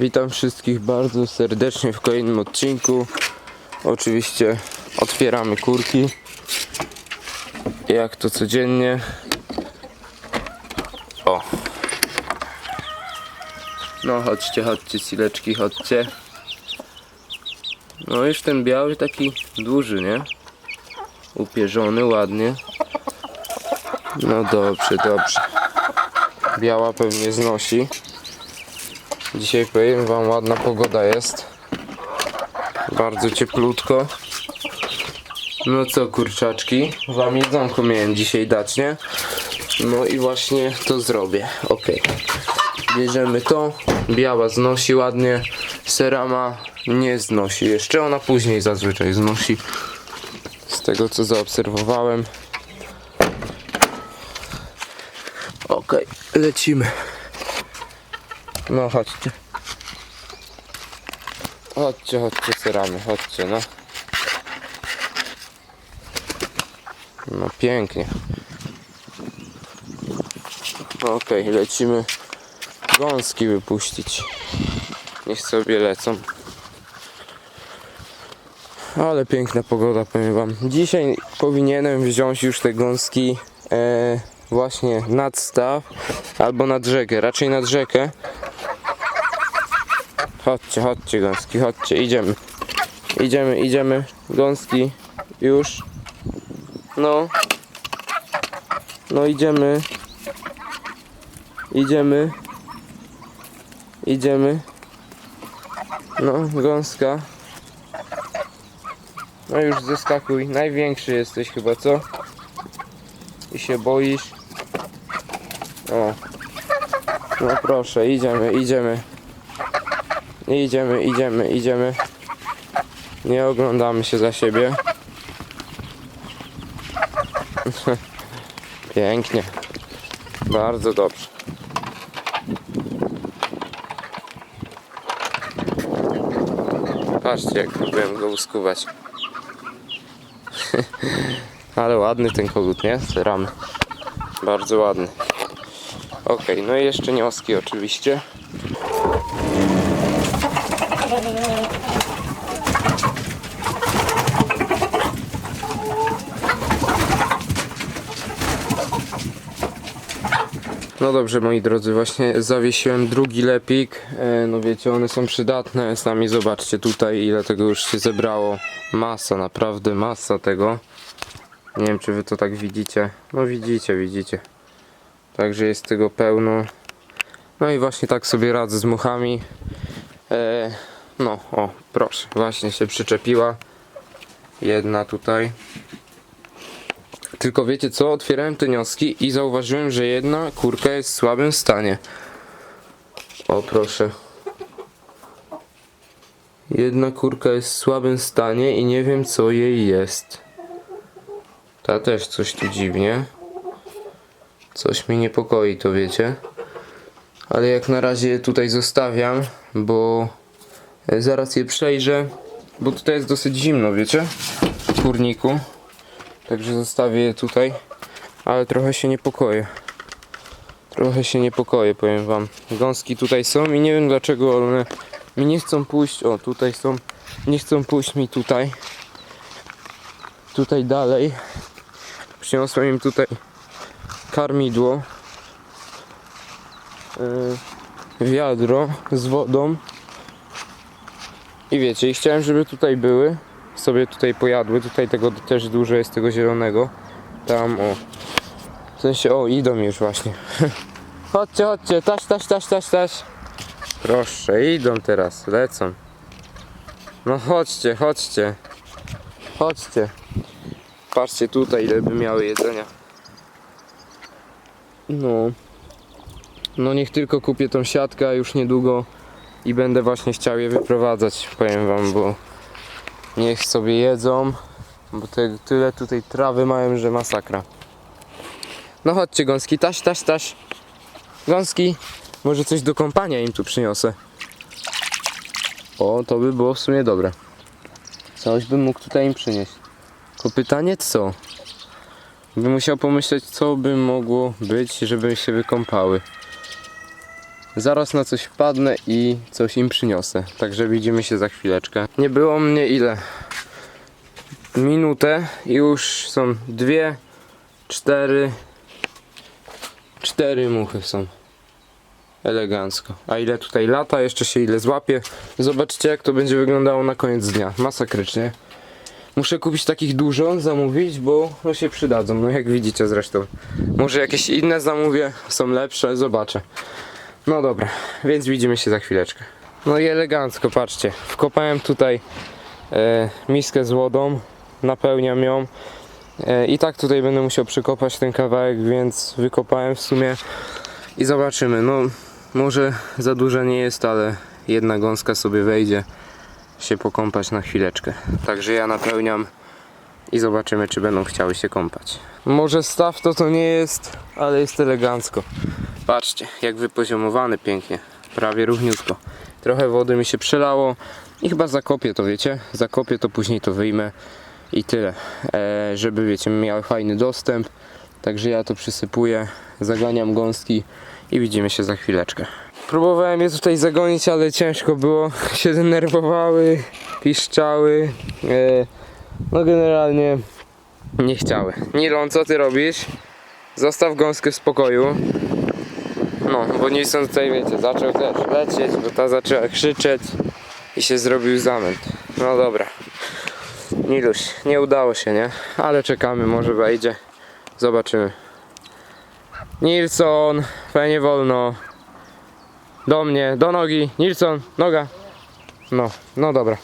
Witam wszystkich bardzo serdecznie w kolejnym odcinku. Oczywiście otwieramy kurki. Jak to codziennie. O. No chodźcie, chodźcie, sileczki, chodźcie. No już ten biały taki duży, nie? Upierzony ładnie. No dobrze, dobrze. Biała pewnie znosi. Dzisiaj powiem wam ładna pogoda jest. Bardzo cieplutko. No co kurczaczki, wam jedzonko miałem dzisiaj dać, nie? No i właśnie to zrobię. Ok. Bierzemy to. Biała znosi ładnie. Serama nie znosi. Jeszcze ona później zazwyczaj znosi. Z tego co zaobserwowałem. Ok, lecimy. No chodźcie. Chodźcie, chodźcie, seramy, chodźcie, no. No pięknie. No Okej, lecimy gąski wypuścić. Niech sobie lecą. Ale piękna pogoda, powiem wam. Dzisiaj powinienem wziąć już te gąski e, właśnie nad staw albo nad rzekę, raczej nad rzekę. Chodźcie, chodźcie gąski, chodźcie, idziemy. Idziemy, idziemy. Gąski, już. No. No idziemy. Idziemy. Idziemy. No, gąska. No już zeskakuj. Największy jesteś chyba, co? I się boisz. O. No proszę, idziemy, idziemy. Idziemy, idziemy, idziemy. Nie oglądamy się za siebie. Pięknie. Bardzo dobrze. Patrzcie, jak próbuję go uskuwać. Ale ładny ten kogut, nie? Ramy. Bardzo ładny. Ok, no i jeszcze nioski oczywiście. No dobrze moi drodzy, właśnie zawiesiłem drugi lepik. E, no wiecie, one są przydatne. Sami zobaczcie tutaj ile tego już się zebrało. Masa, naprawdę masa tego. Nie wiem czy wy to tak widzicie. No widzicie, widzicie. Także jest tego pełno. No i właśnie tak sobie radzę z muchami. E, no, o, proszę, właśnie się przyczepiła. Jedna tutaj. Tylko wiecie co? Otwierałem te nioski i zauważyłem, że jedna kurka jest w słabym stanie. O proszę. Jedna kurka jest w słabym stanie i nie wiem co jej jest. Ta też coś tu dziwnie. Coś mnie niepokoi, to wiecie. Ale jak na razie tutaj zostawiam, bo e, zaraz je przejrzę. Bo tutaj jest dosyć zimno, wiecie? W kurniku. Także zostawię je tutaj. Ale trochę się niepokoję. Trochę się niepokoję, powiem wam. Gąski tutaj są i nie wiem dlaczego one mi nie chcą pójść. O, tutaj są. Nie chcą pójść mi tutaj. Tutaj dalej. Przyniosłem im tutaj karmidło. Yy, wiadro z wodą. I wiecie, i chciałem, żeby tutaj były sobie tutaj pojadły. Tutaj tego też dużo jest tego zielonego. Tam o. W sensie o idą już właśnie. chodźcie, chodźcie, taś, taś, taś, taś, taś. Proszę, idą teraz, lecą. No chodźcie, chodźcie. Chodźcie. Patrzcie tutaj ile by miały jedzenia. No. No niech tylko kupię tą siatkę, już niedługo i będę właśnie chciał je wyprowadzać, powiem wam, bo Niech sobie jedzą, bo te, tyle tutaj trawy mają, że masakra. No chodźcie gąski, taś, taś, taś. Gąski, może coś do kąpania im tu przyniosę. O, to by było w sumie dobre. Coś bym mógł tutaj im przynieść. Tylko pytanie co? Bym musiał pomyśleć, co by mogło być, żeby się wykąpały. Zaraz na coś wpadnę i coś im przyniosę. Także widzimy się za chwileczkę. Nie było mnie ile? Minutę i już są dwie, cztery, cztery muchy są. Elegancko. A ile tutaj lata, jeszcze się ile złapie. Zobaczcie jak to będzie wyglądało na koniec dnia. Masakrycznie. Muszę kupić takich dużo, zamówić, bo no się przydadzą. No jak widzicie zresztą. Może jakieś inne zamówię, są lepsze, zobaczę. No dobra, więc widzimy się za chwileczkę. No i elegancko, patrzcie. Wkopałem tutaj e, miskę z wodą, napełniam ją. E, I tak tutaj będę musiał przykopać ten kawałek, więc wykopałem w sumie i zobaczymy. No może za duża nie jest, ale jedna gąska sobie wejdzie się pokąpać na chwileczkę. Także ja napełniam i zobaczymy, czy będą chciały się kąpać. Może staw to to nie jest, ale jest elegancko. Patrzcie, jak wypoziomowany pięknie. Prawie równiutko. Trochę wody mi się przelało i chyba zakopię to, wiecie? Zakopię to, później to wyjmę i tyle. E, żeby, wiecie, miały fajny dostęp. Także ja to przysypuję, zaganiam gąski i widzimy się za chwileczkę. Próbowałem je tutaj zagonić, ale ciężko było. Się denerwowały, piszczały. E, no generalnie nie chciały. Nilon, co ty robisz? Zostaw gąskę w spokoju. No, bo Nilson tutaj, wiecie, zaczął też lecieć, bo ta zaczęła krzyczeć i się zrobił zamęt. No dobra. Niluś, nie udało się, nie? Ale czekamy, może wejdzie. Zobaczymy. Nilson, fajnie wolno. Do mnie, do nogi. Nilson, noga. No, no dobra.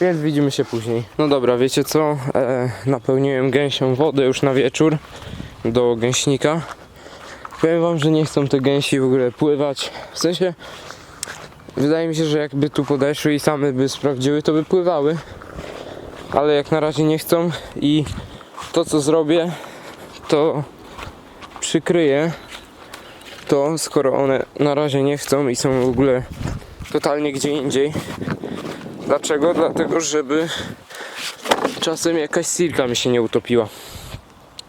Więc widzimy się później. No dobra, wiecie co? E, napełniłem gęsią wodę już na wieczór do gęśnika. Powiem wam, że nie chcą te gęsi w ogóle pływać. W sensie, wydaje mi się, że jakby tu podeszły i same by sprawdziły, to by pływały. Ale jak na razie nie chcą i to co zrobię, to przykryję to, skoro one na razie nie chcą i są w ogóle totalnie gdzie indziej. Dlaczego? Dlatego, żeby czasem jakaś silka mi się nie utopiła.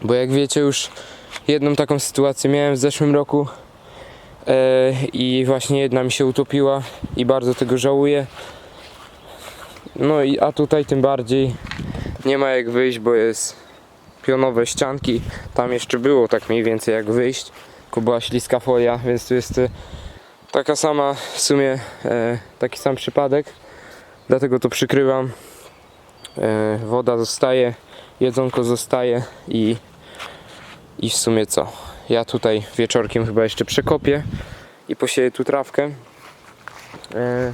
Bo jak wiecie już jedną taką sytuację miałem w zeszłym roku e, i właśnie jedna mi się utopiła i bardzo tego żałuję. No i a tutaj tym bardziej nie ma jak wyjść, bo jest pionowe ścianki. Tam jeszcze było tak mniej więcej jak wyjść, tylko była śliska folia, więc tu jest e, taka sama w sumie e, taki sam przypadek. Dlatego to przykrywam. Woda zostaje, jedzonko zostaje i i w sumie co? Ja tutaj wieczorkiem chyba jeszcze przekopię i posieję tu trawkę. E,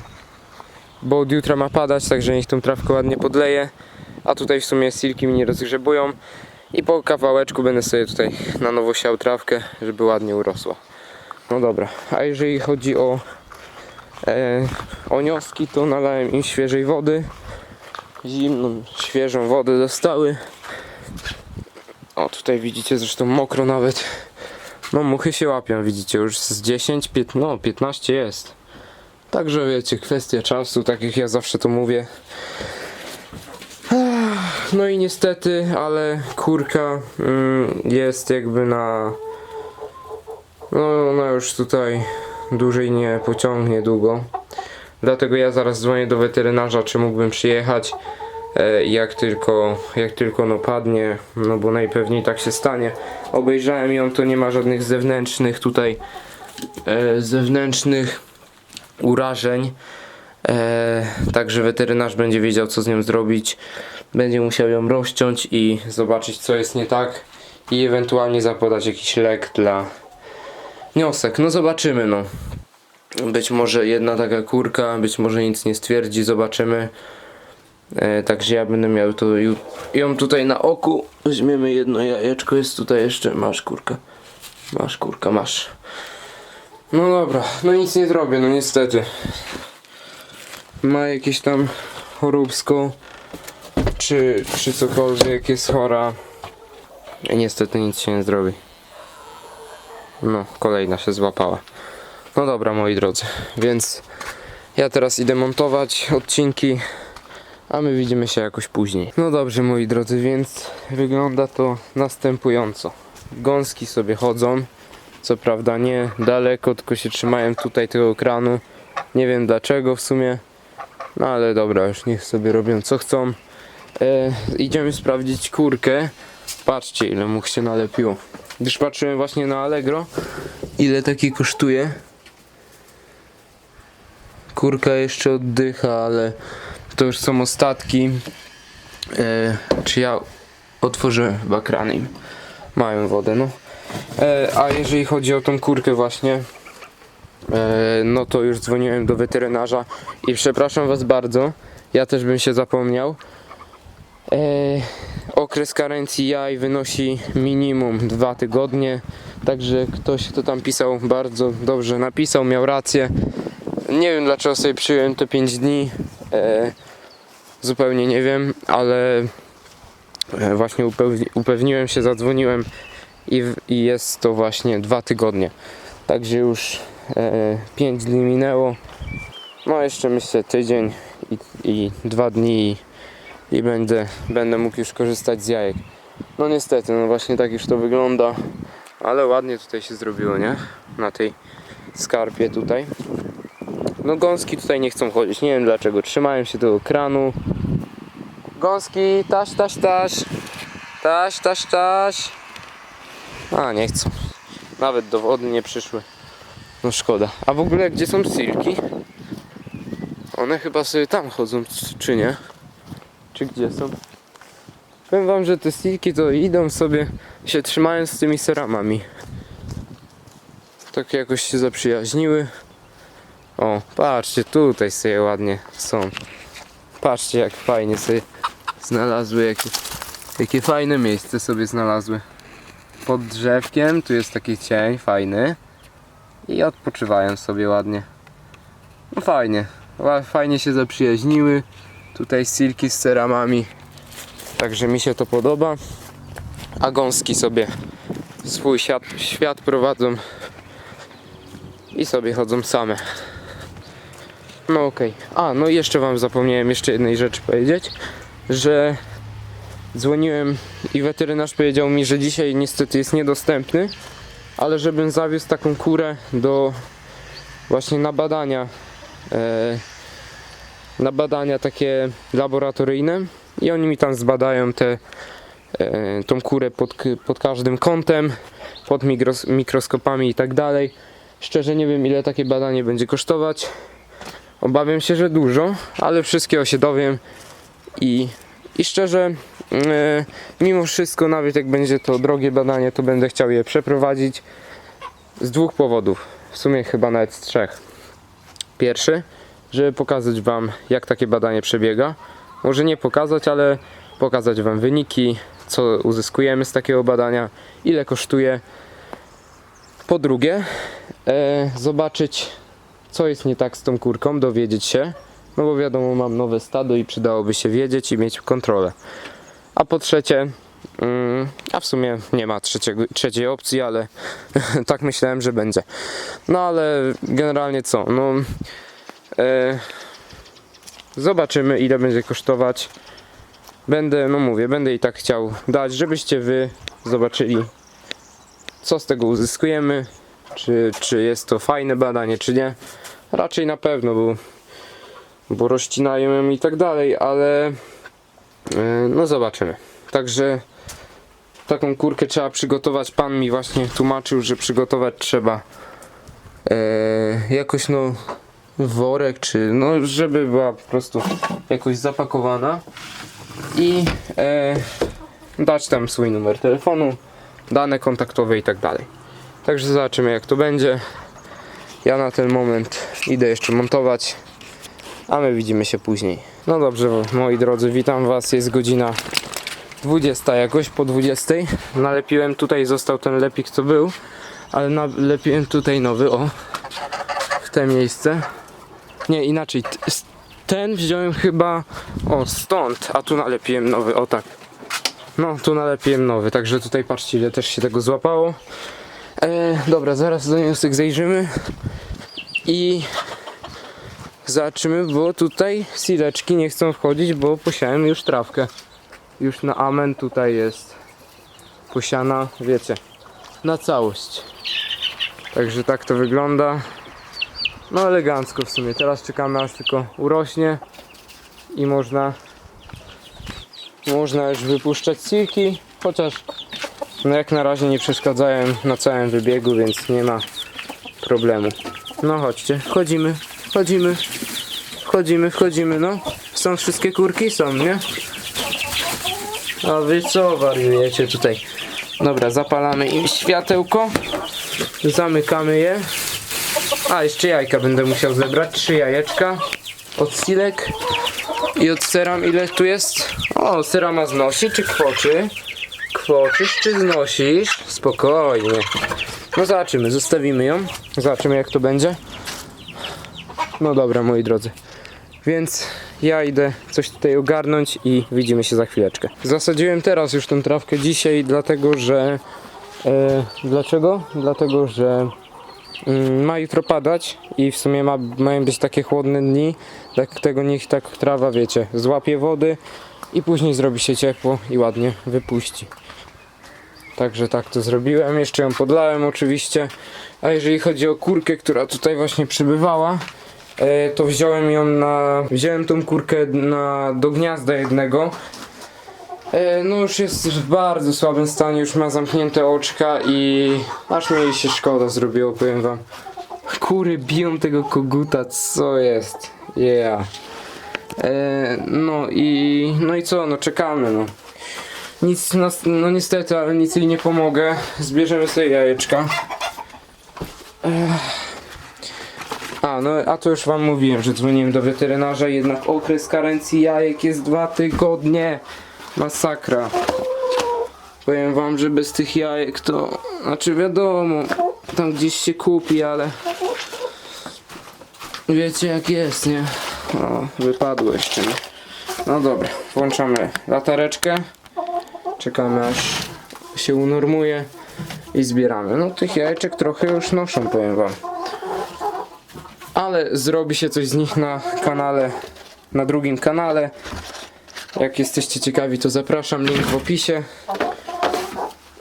bo od jutra ma padać, także niech tą trawkę ładnie podleję. A tutaj w sumie silki mi nie rozgrzebują. I po kawałeczku będę sobie tutaj na nowo siał trawkę, żeby ładnie urosła. No dobra, a jeżeli chodzi o e, o nioski, to nalałem im świeżej wody. Zimną, świeżą wodę dostały. O, tutaj widzicie zresztą mokro nawet. No, muchy się łapią, widzicie, już z 10, 15, no 15 jest. Także wiecie, kwestia czasu, tak jak ja zawsze to mówię. No i niestety, ale kurka mm, jest jakby na. No, ona już tutaj dłużej nie pociągnie długo. Dlatego ja zaraz dzwonię do weterynarza, czy mógłbym przyjechać jak tylko, jak tylko no padnie, no bo najpewniej tak się stanie. Obejrzałem ją, to nie ma żadnych zewnętrznych tutaj e, zewnętrznych urażeń. E, także weterynarz będzie wiedział co z nią zrobić. Będzie musiał ją rozciąć i zobaczyć co jest nie tak i ewentualnie zapodać jakiś lek dla niosek. No zobaczymy no. Być może jedna taka kurka, być może nic nie stwierdzi, zobaczymy. E, także ja będę miał to ju- ją tutaj na oku. Weźmiemy jedno jajeczko, jest tutaj jeszcze. Masz kurka. Masz kurka, masz. No dobra, no nic nie zrobię, no niestety. Ma jakieś tam choróbsko, czy, czy cokolwiek jest chora. I niestety nic się nie zrobi. No, kolejna się złapała. No dobra, moi drodzy, więc ja teraz idę montować odcinki, a my widzimy się jakoś później. No dobrze, moi drodzy, więc wygląda to następująco. Gąski sobie chodzą, Co prawda nie daleko, tylko się trzymają tutaj tego kranu. Nie wiem dlaczego w sumie. No ale dobra, już niech sobie robią co chcą. E, idziemy sprawdzić kurkę. Patrzcie ile mu się nalepiło. Gdyż patrzyłem właśnie na Allegro. Ile taki kosztuje. Kurka jeszcze oddycha, ale to już są ostatki. E, czy ja otworzyłem chyba krany im. Mają wodę, no. E, a jeżeli chodzi o tą kurkę właśnie, e, no to już dzwoniłem do weterynarza i przepraszam was bardzo, ja też bym się zapomniał. E, okres karencji jaj wynosi minimum dwa tygodnie, także ktoś kto tam pisał bardzo dobrze napisał, miał rację. Nie wiem dlaczego sobie przyjąłem te 5 dni, e, zupełnie nie wiem, ale e, właśnie upewni- upewniłem się, zadzwoniłem i, i jest to właśnie dwa tygodnie. Także już e, 5 dni minęło. No jeszcze myślę tydzień i, i dwa dni i, i będę, będę mógł już korzystać z jajek. No niestety, no właśnie tak już to wygląda. Ale ładnie tutaj się zrobiło, nie? Na tej skarpie tutaj. No gąski tutaj nie chcą chodzić, nie wiem dlaczego. Trzymają się tego kranu. Gąski, taś, taś, taś. Taś, taś, taś. A, nie chcą. Nawet do wody nie przyszły. No szkoda. A w ogóle gdzie są silki? One chyba sobie tam chodzą, czy nie? Czy gdzie są? Powiem wam, że te silki to idą sobie, się trzymają z tymi seramami. Tak jakoś się zaprzyjaźniły. O, patrzcie, tutaj sobie ładnie są. Patrzcie jak fajnie sobie znalazły, jakie, jakie fajne miejsce sobie znalazły pod drzewkiem, tu jest taki cień fajny i odpoczywają sobie ładnie. No fajnie, fajnie się zaprzyjaźniły. Tutaj silki z ceramami, także mi się to podoba. A gąski sobie swój świat, świat prowadzą i sobie chodzą same. No okej. A, no i jeszcze wam zapomniałem jeszcze jednej rzeczy powiedzieć, że dzwoniłem i weterynarz powiedział mi, że dzisiaj niestety jest niedostępny, ale żebym zawiózł taką kurę do właśnie na badania e, na badania takie laboratoryjne i oni mi tam zbadają te e, tą kurę pod, pod każdym kątem, pod mikros, mikroskopami i tak dalej. Szczerze nie wiem ile takie badanie będzie kosztować. Obawiam się, że dużo, ale wszystkiego się dowiem i, i szczerze e, mimo wszystko nawet jak będzie to drogie badanie, to będę chciał je przeprowadzić z dwóch powodów. W sumie chyba nawet z trzech. Pierwszy, żeby pokazać Wam, jak takie badanie przebiega. Może nie pokazać, ale pokazać Wam wyniki, co uzyskujemy z takiego badania, ile kosztuje. Po drugie, e, zobaczyć, co jest nie tak z tą kurką, dowiedzieć się. No bo wiadomo, mam nowe stado i przydałoby się wiedzieć i mieć kontrolę. A po trzecie, mm, a w sumie nie ma trzeciego, trzeciej opcji, ale tak myślałem, że będzie. No ale generalnie co? No, e, zobaczymy ile będzie kosztować. Będę, no mówię, będę i tak chciał dać, żebyście wy zobaczyli co z tego uzyskujemy, czy, czy jest to fajne badanie, czy nie. Raczej na pewno, bo, bo rozcinają ją i tak dalej, ale e, no zobaczymy. Także taką kurkę trzeba przygotować. Pan mi właśnie tłumaczył, że przygotować trzeba e, jakoś no worek, czy no żeby była po prostu jakoś zapakowana i e, dać tam swój numer telefonu, dane kontaktowe i tak dalej. Także zobaczymy jak to będzie. Ja na ten moment idę jeszcze montować, a my widzimy się później. No dobrze, moi drodzy, witam Was. Jest godzina 20 jakoś, po 20. Nalepiłem tutaj, został ten lepik co był, ale nalepiłem tutaj nowy, o, w te miejsce. Nie, inaczej, ten wziąłem chyba, o, stąd, a tu nalepiłem nowy, o tak. No, tu nalepiłem nowy, także tutaj patrzcie ile też się tego złapało. E, dobra, zaraz do niosek zajrzymy i zobaczymy, bo tutaj sileczki nie chcą wchodzić, bo posiałem już trawkę. Już na amen tutaj jest posiana, wiecie, na całość. Także tak to wygląda. No elegancko w sumie. Teraz czekamy aż tylko urośnie i można można już wypuszczać silki, chociaż no jak na razie nie przeszkadzają na całym wybiegu, więc nie ma problemu. No chodźcie, wchodzimy, wchodzimy, wchodzimy, wchodzimy, no. Są wszystkie kurki? Są, nie? A wy co wariujecie tutaj? Dobra, zapalamy im światełko. Zamykamy je. A, jeszcze jajka będę musiał zebrać. Trzy jajeczka. Od silek. I od seram ile tu jest? O, serama znosi czy kwoczy? Kwoczysz czy znosisz? Spokojnie. No zobaczymy, zostawimy ją. Zobaczymy jak to będzie. No dobra, moi drodzy. Więc ja idę coś tutaj ogarnąć i widzimy się za chwileczkę. Zasadziłem teraz już tą trawkę dzisiaj, dlatego że. E, dlaczego? Dlatego, że mm, ma jutro padać i w sumie ma, mają być takie chłodne dni. Tak tego niech tak trawa, wiecie, złapie wody i później zrobi się ciepło i ładnie wypuści. Także tak to zrobiłem. Jeszcze ją podlałem oczywiście. A jeżeli chodzi o kurkę, która tutaj właśnie przybywała, e, to wziąłem ją na. Wziąłem tą kurkę na, do gniazda jednego. E, no już jest w bardzo słabym stanie, już ma zamknięte oczka i aż mi się szkoda zrobiło, powiem wam. Kury biją tego koguta, co jest? Yeah. No i no i co, no czekamy no. Nic nas, no niestety, ale nic jej nie pomogę. Zbierzemy sobie jajeczka. A, no a to już wam mówiłem, że dzwoniłem do weterynarza, jednak okres karencji jajek jest dwa tygodnie. Masakra. Powiem wam, że bez tych jajek to, znaczy wiadomo, tam gdzieś się kupi, ale wiecie jak jest, nie? O, wypadło jeszcze? No dobra, włączamy latareczkę. Czekamy aż się unormuje i zbieramy. No tych jajeczek trochę już noszą, powiem wam. Ale zrobi się coś z nich na kanale, na drugim kanale. Jak jesteście ciekawi, to zapraszam, link w opisie.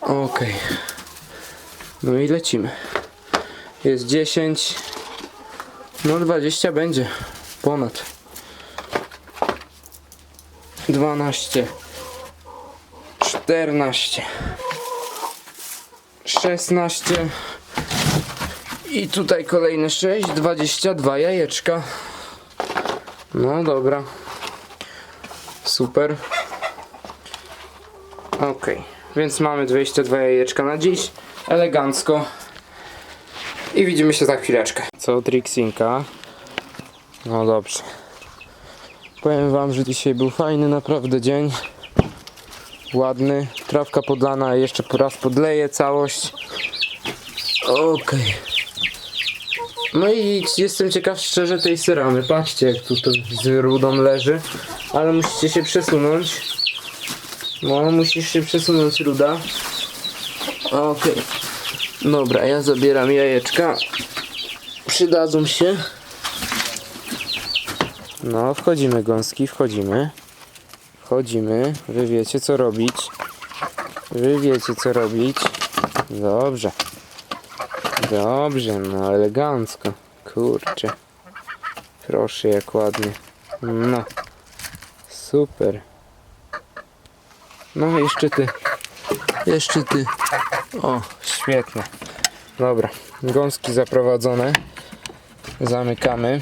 Okej. No i lecimy. Jest 10. No 20 będzie. Ponad. 12. 14. 16. I tutaj kolejne 6. 22 jajeczka. No dobra. Super. Ok, więc mamy 22 jajeczka na dziś. Elegancko. I widzimy się za chwileczkę. Co Trixinka? No dobrze. Powiem wam, że dzisiaj był fajny naprawdę dzień. Ładny. Trawka podlana, jeszcze raz podleję całość. Okej. No i jestem ciekaw szczerze tej seramy. Patrzcie jak tu to z rudą leży. Ale musicie się przesunąć. No, musisz się przesunąć ruda. Okej. Dobra, ja zabieram jajeczka. Przydadzą się. No, wchodzimy gąski, wchodzimy. Wchodzimy. Wy wiecie co robić. Wy wiecie co robić. Dobrze. Dobrze, no elegancko. Kurczę. Proszę jak ładnie. No. Super. No jeszcze ty. Jeszcze ty. O, świetnie. Dobra. Gąski zaprowadzone. Zamykamy.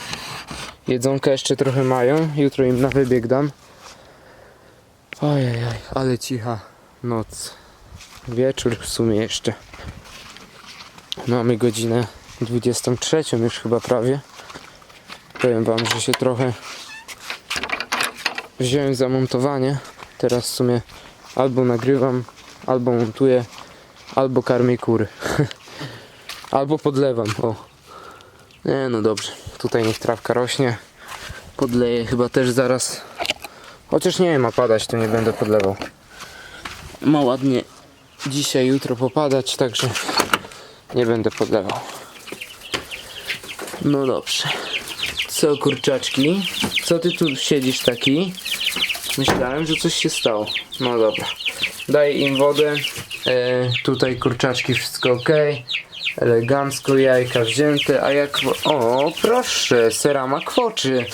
Jedzonka jeszcze trochę mają. Jutro im na wybieg dam. Ojej, ale cicha noc. Wieczór w sumie jeszcze. Mamy godzinę 23 już chyba prawie. Powiem wam, że się trochę wziąłem za montowanie. Teraz w sumie albo nagrywam, albo montuję, albo karmię kury. albo podlewam, o. Nie no dobrze, tutaj niech trawka rośnie. Podleję chyba też zaraz. Chociaż nie ma padać, to nie będę podlewał. Ma ładnie dzisiaj, jutro popadać, także nie będę podlewał. No dobrze. Co kurczaczki? Co ty tu siedzisz taki? Myślałem, że coś się stało. No dobra. Daję im wodę. E, tutaj kurczaczki wszystko ok. Elegancko jajka wzięte, a jak... O, proszę, serama kwoczy.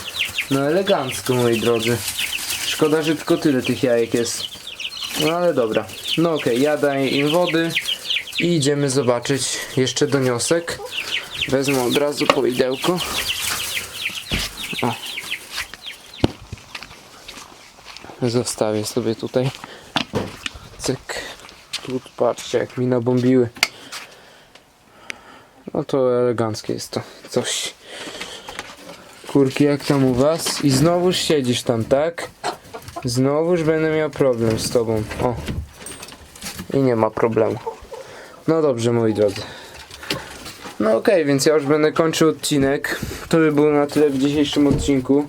No elegancko, moi drodzy. Szkoda, że tylko tyle tych jajek jest. No ale dobra. No okej, ja daję im wody i idziemy zobaczyć jeszcze doniosek. Wezmę od razu poidełko. O. Zostawię sobie tutaj. Cyk. Tu patrzcie jak mi nabombiły. No to eleganckie jest to. Coś. Kurki jak tam u was? I znowuż siedzisz tam, tak? Znowuż będę miał problem z tobą. O. I nie ma problemu. No dobrze, moi drodzy. No okej, więc ja już będę kończył odcinek. To by było na tyle w dzisiejszym odcinku.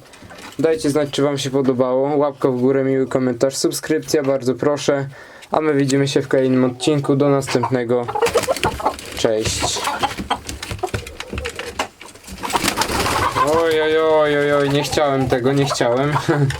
Dajcie znać, czy wam się podobało. Łapka w górę, miły komentarz, subskrypcja, bardzo proszę. A my widzimy się w kolejnym odcinku. Do następnego. Cześć. Oj, oj, oj, oj, oj, nie chciałem tego, nie chciałem.